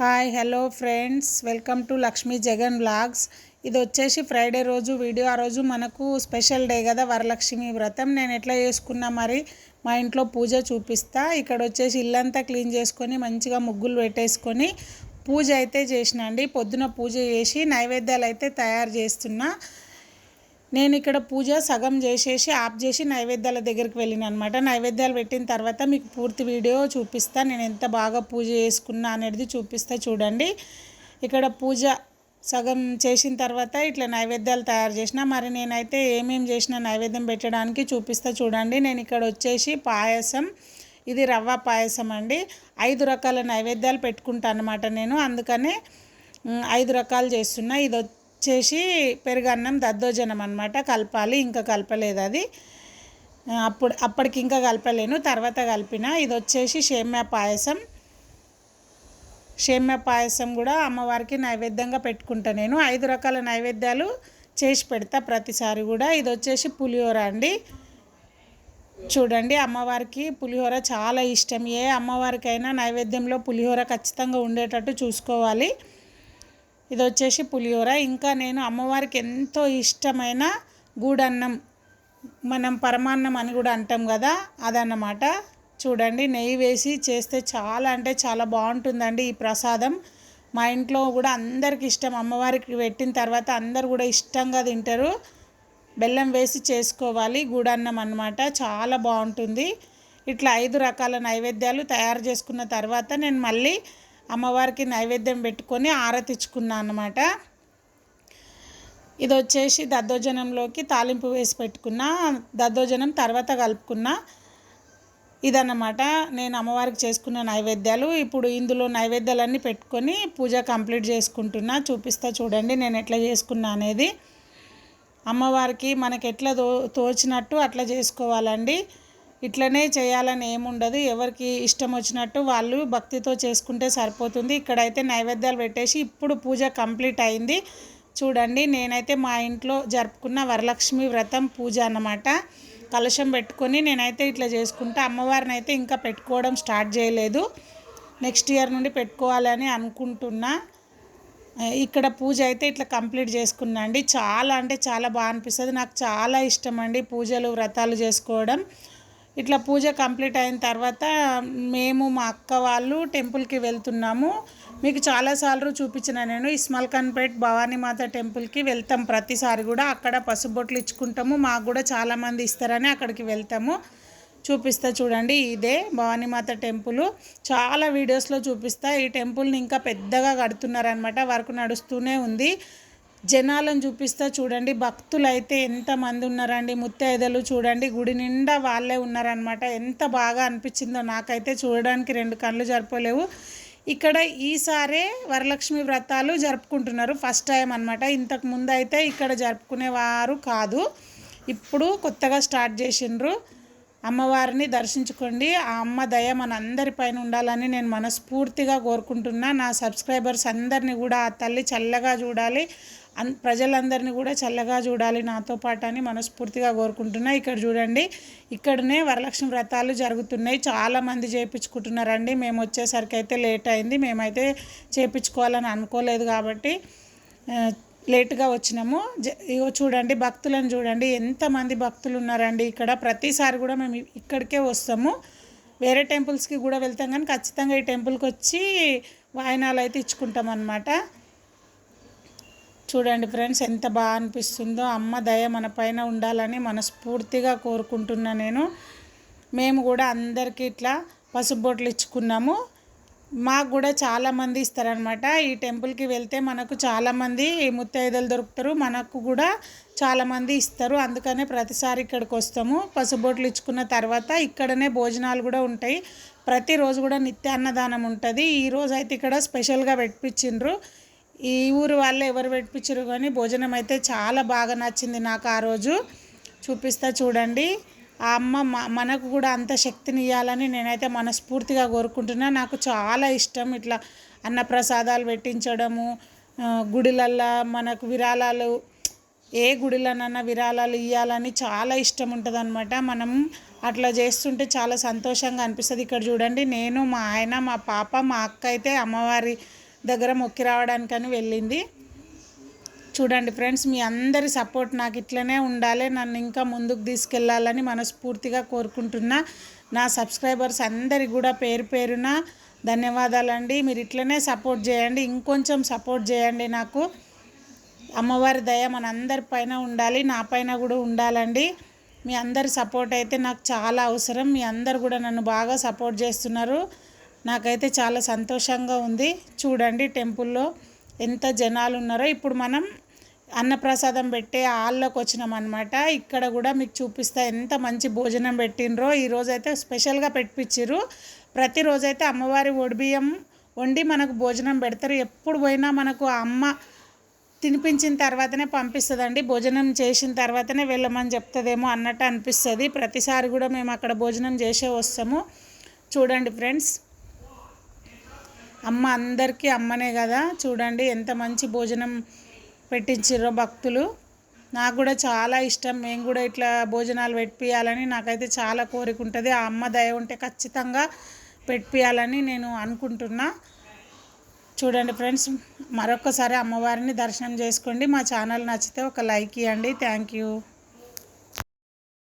Hi hello friends. Welcome to Lakshmi Jagan blogs ఇది వచ్చేసి Friday రోజు వీడియో. ఆ రోజు మనకు స్పెషల్ డే కదా వరలక్ష్మి వ్రతం. నేను ఎట్లా చేసుకున్నా మరి మా ఇంట్లో పూజ చూపిస్తా. ఇక్కడ వచ్చేసి ఇల్లంతా క్లీన్ చేసుకొని మంచిగా ముగ్గులు పెట్టేసుకొని పూజ అయితే చేసిన అండి. పొద్దున పూజ చేసి నైవేద్యాలు అయితే తయారు చేస్తున్నా. నేను ఇక్కడ పూజ సగం చేసేసి ఆఫ్ చేసి నైవేద్యాల దగ్గరికి వెళ్ళిన అనమాట నైవేద్యాలు పెట్టిన తర్వాత మీకు పూర్తి వీడియో చూపిస్తా. నేను ఎంత బాగా పూజ చేసుకున్నా అనేది చూపిస్తా చూడండి. ఇక్కడ పూజ సగం చేసిన తర్వాత ఇట్లా నైవేద్యాలు తయారు చేసిన. మరి నేనైతే ఏమేమి చేసిన నైవేద్యం పెట్టడానికి చూపిస్తా చూడండి. నేను ఇక్కడ వచ్చేసి పాయసం. ఇది రవ్వ పాయసం అండి. ఐదు రకాల నైవేద్యాలు పెట్టుకుంటా అనమాట నేను. అందుకనే ఐదు రకాలు చేస్తున్నా. ఇది వచ్చేసి పెరుగన్నం దద్దోజనం అనమాట కలపాలి ఇంకా కలపలేదు అది. అప్పుడు అప్పటికి ఇంకా కలపలేను తర్వాత కలిపిన. ఇది వచ్చేసి షేమ్యా పాయసం. షేమ్యా పాయసం కూడా అమ్మవారికి నైవేద్యంగా పెట్టుకుంటా నేను. ఐదు రకాల నైవేద్యాలు చేసి పెడతా ప్రతిసారి కూడా. ఇది వచ్చేసి పులిహోర అండి. చూడండి అమ్మవారికి పులిహోర చాలా ఇష్టం. ఏ అమ్మవారికైనా నైవేద్యంలో పులిహోర ఖచ్చితంగా ఉండేటట్టు చూసుకోవాలి. ఇది వచ్చేసి పులిహోర. ఇంకా నేను అమ్మవారికి ఎంతో ఇష్టమైన గూడన్నం. మనం పరమాన్నం అని కూడా అంటాం కదా అదన్నమాట. చూడండి నెయ్యి వేసి చేస్తే చాలా అంటే చాలా బాగుంటుందండి ఈ ప్రసాదం. మా ఇంట్లో కూడా అందరికి ఇష్టం. అమ్మవారికి పెట్టిన తర్వాత అందరు కూడా ఇష్టంగా తింటారు. బెల్లం వేసి చేసుకోవాలి గూడన్నం అనమాట చాలా బాగుంటుంది. ఇట్లా ఐదు రకాల నైవేద్యాలు తయారు చేసుకున్న తర్వాత నేను మళ్ళీ అమ్మవారికి నైవేద్యం పెట్టుకొని ఆరతిచ్చుకున్నా అనమాట ఇది వచ్చేసి దద్దోజనంలోకి తాలింపు వేసి పెట్టుకున్న దద్దోజనం తర్వాత కలుపుకున్న. ఇదన్నమాట. నేను అమ్మవారికి చేసుకున్న నైవేద్యాలు. ఇప్పుడు ఇందులో నైవేద్యాలన్నీ పెట్టుకొని పూజ కంప్లీట్ చేసుకుంటున్నా. చూపిస్తా చూడండి నేను ఎట్లా చేసుకున్నా అనేది. అమ్మవారికి మనకి ఎట్లా తో తోచినట్టు అట్లా చేసుకోవాలండి. ఇట్లనే చేయాలని ఏముండదు. ఎవరికి ఇష్టం వచ్చినట్టు వాళ్ళు భక్తితో చేసుకుంటే సరిపోతుంది. ఇక్కడైతే నైవేద్యాలు పెట్టేసి ఇప్పుడు పూజ కంప్లీట్ అయింది. చూడండి నేనైతే మా ఇంట్లో జరుపుకున్న వరలక్ష్మి వ్రతం పూజ అన్నమాట. కలశం పెట్టుకొని నేనైతే ఇట్లా చేసుకుంటా. అమ్మవారిని అయితే ఇంకా పెట్టుకోవడం స్టార్ట్ చేయలేదు. నెక్స్ట్ ఇయర్ నుండి పెట్టుకోవాలని అనుకుంటున్నా. ఇక్కడ పూజ అయితే ఇట్లా కంప్లీట్ చేసుకున్నా అండి. చాలా అంటే చాలా బాగా అనిపిస్తుంది. నాకు చాలా ఇష్టం అండి పూజలు వ్రతాలు చేసుకోవడం. ఇట్లా పూజ కంప్లీట్ అయిన తర్వాత మేము మా అక్క వాళ్ళు టెంపుల్కి వెళ్తున్నాము. మీకు చాలాసార్లు చూపించిన నేను ఇస్మాల్ఖాన్పేట్ భవానీమాత టెంపుల్కి వెళ్తాం ప్రతిసారి కూడా. అక్కడ పసుబొట్లు ఇచ్చుకుంటాము. మాకు కూడా చాలామంది ఇస్తారని అక్కడికి వెళ్తాము. చూపిస్తా చూడండి ఇదే భవానీమాత టెంపుల్. చాలా వీడియోస్లో చూపిస్తా. ఈ టెంపుల్ని ఇంకా పెద్దగా కడుతున్నారనమాట వరకు నడుస్తూనే ఉంది. జనాలను చూపిస్తా చూడండి. భక్తులు అయితే ఎంతమంది ఉన్నారండి. ముత్తైదలు చూడండి. గుడి నిండా వాళ్ళే ఉన్నారనమాట ఎంత బాగా అనిపించిందో నాకైతే చూడడానికి రెండు కళ్ళు జరపలేవు. ఇక్కడ ఈసారే వరలక్ష్మి వ్రతాలు జరుపుకుంటున్నారు. ఫస్ట్ టైం అనమాట ఇంతకు ముందు అయితే ఇక్కడ జరుపుకునేవారు కాదు. ఇప్పుడు కొత్తగా స్టార్ట్ చేసిండ్రు. అమ్మవారిని దర్శించుకోండి. ఆ అమ్మ దయ మన అందరిపైన ఉండాలని నేను మనస్ఫూర్తిగా కోరుకుంటున్నా. నా సబ్స్క్రైబర్స్ అందరినీ కూడా ఆ తల్లి చల్లగా చూడాలి. అన్ ప్రజలందరినీ కూడా చల్లగా చూడాలి నాతో పాటు అని మనస్ఫూర్తిగా కోరుకుంటున్నా. ఇక్కడ చూడండి ఇక్కడనే వరలక్ష్మి వ్రతాలు జరుగుతున్నాయి. చాలామంది చేయించుకుంటున్నారండి మేము వచ్చేసరికి అయితే లేట్ అయింది. మేమైతే చేయించుకోవాలని అనుకోలేదు కాబట్టి లేటుగా వచ్చినాము. ఇగో చూడండి భక్తులను చూడండి. ఎంతమంది భక్తులు ఉన్నారండి ఇక్కడ. ప్రతిసారి కూడా మేము ఇక్కడికే వస్తాము. వేరే టెంపుల్స్కి కూడా వెళ్తాం కానీ ఖచ్చితంగా ఈ టెంపుల్కి వచ్చి వాయనాలు అయితే ఇచ్చుకుంటాం అనమాట చూడండి ఫ్రెండ్స్ ఎంత బాగా అనిపిస్తుందో. అమ్మ దయ మన పైన ఉండాలని మనస్ఫూర్తిగా కోరుకుంటున్నా నేను. మేము కూడా అందరికీ ఇట్లా పసుబొట్లు ఇచ్చుకున్నాము. మాకు కూడా చాలామంది ఇస్తారనమాట ఈ టెంపుల్కి వెళ్తే మనకు చాలామంది ముత్తైదలు దొరుకుతారు. మనకు కూడా చాలామంది ఇస్తారు. అందుకనే ప్రతిసారి ఇక్కడికి వస్తాము. పసుబొట్లు ఇచ్చుకున్న తర్వాత ఇక్కడనే భోజనాలు కూడా ఉంటాయి. ప్రతిరోజు కూడా నిత్య అన్నదానం ఉంటుంది. ఈరోజు అయితే ఇక్కడ స్పెషల్గా పెట్టించిండ్రు ఈ ఊరు వాళ్ళు ఎవరు పెట్టించరు కానీ భోజనం అయితే చాలా బాగా నచ్చింది నాకు ఆ రోజు. చూపిస్తా చూడండి. ఆ అమ్మ మనకు కూడా అంత శక్తిని ఇవ్వాలని నేనైతే మనస్ఫూర్తిగా కోరుకుంటున్నా. నాకు చాలా ఇష్టం ఇట్లా అన్నప్రసాదాలు పెట్టించడము గుడిలల్లో మనకు విరాళాలు ఏ గుడిలోనన్నా విరాళాలు ఇవ్వాలని చాలా ఇష్టం ఉంటుంది మనం అట్లా చేస్తుంటే చాలా సంతోషంగా అనిపిస్తుంది. ఇక్కడ చూడండి నేను మా ఆయన మా పాప మా అక్క అయితే అమ్మవారి దగ్గర మొక్కి రావడానికని వెళ్ళింది. చూడండి ఫ్రెండ్స్ మీ అందరి సపోర్ట్ నాకు ఇట్లనే ఉండాలి. నన్ను ఇంకా ముందుకు తీసుకెళ్ళాలని మనస్ఫూర్తిగా కోరుకుంటున్నా. నా సబ్స్క్రైబర్స్ అందరికి కూడా పేరు పేరున ధన్యవాదాలండి. మీరు ఇట్లనే సపోర్ట్ చేయండి. ఇంకొంచెం సపోర్ట్ చేయండి నాకు. అమ్మవారి దయ మన అందరి పైన ఉండాలి. నా పైన కూడా ఉండాలండి. మీ అందరి సపోర్ట్ అయితే నాకు చాలా అవసరం. మీ అందరు కూడా నన్ను బాగా సపోర్ట్ చేస్తున్నారు. నాకైతే చాలా సంతోషంగా ఉంది. చూడండి టెంపుల్లో ఎంత జనాలు ఉన్నారో ఇప్పుడు మనం అన్నప్రసాదం పెట్టే హాల్లోకి వచ్చినాం అనమాట ఇక్కడ కూడా మీకు చూపిస్తా ఎంత మంచి భోజనం పెట్టినరో ఈరోజు అయితే స్పెషల్గా పెట్టించారు ప్రతిరోజు అయితే అమ్మవారి ఒడిబియ్యం వండి మనకు భోజనం పెడతారు. ఎప్పుడు పోయినా మనకు అమ్మ తినిపించిన తర్వాతనే పంపిస్తుందండి. భోజనం చేసిన తర్వాతనే వెళ్ళమని చెప్తుందేమో అన్నట్టు అనిపిస్తుంది. ప్రతిసారి కూడా మేము అక్కడ భోజనం చేసే వస్తాము. చూడండి ఫ్రెండ్స్. అమ్మ అందరికీ అమ్మనే కదా. చూడండి ఎంత మంచి భోజనం పెట్టించిర్రో భక్తులు. నాకు కూడా చాలా ఇష్టం. మేము కూడా ఇట్లా భోజనాలు పెట్టియాలని నాకైతే చాలా కోరిక ఉంటుంది. ఆ అమ్మ దయ ఉంటే ఖచ్చితంగా పెట్టియాలని నేను అనుకుంటున్నా. చూడండి ఫ్రెండ్స్ మరొకసారి అమ్మవారిని దర్శనం చేసుకోండి. మా ఛానల్ నచ్చితే ఒక లైక్ ఇవ్వండి థ్యాంక్ యూ.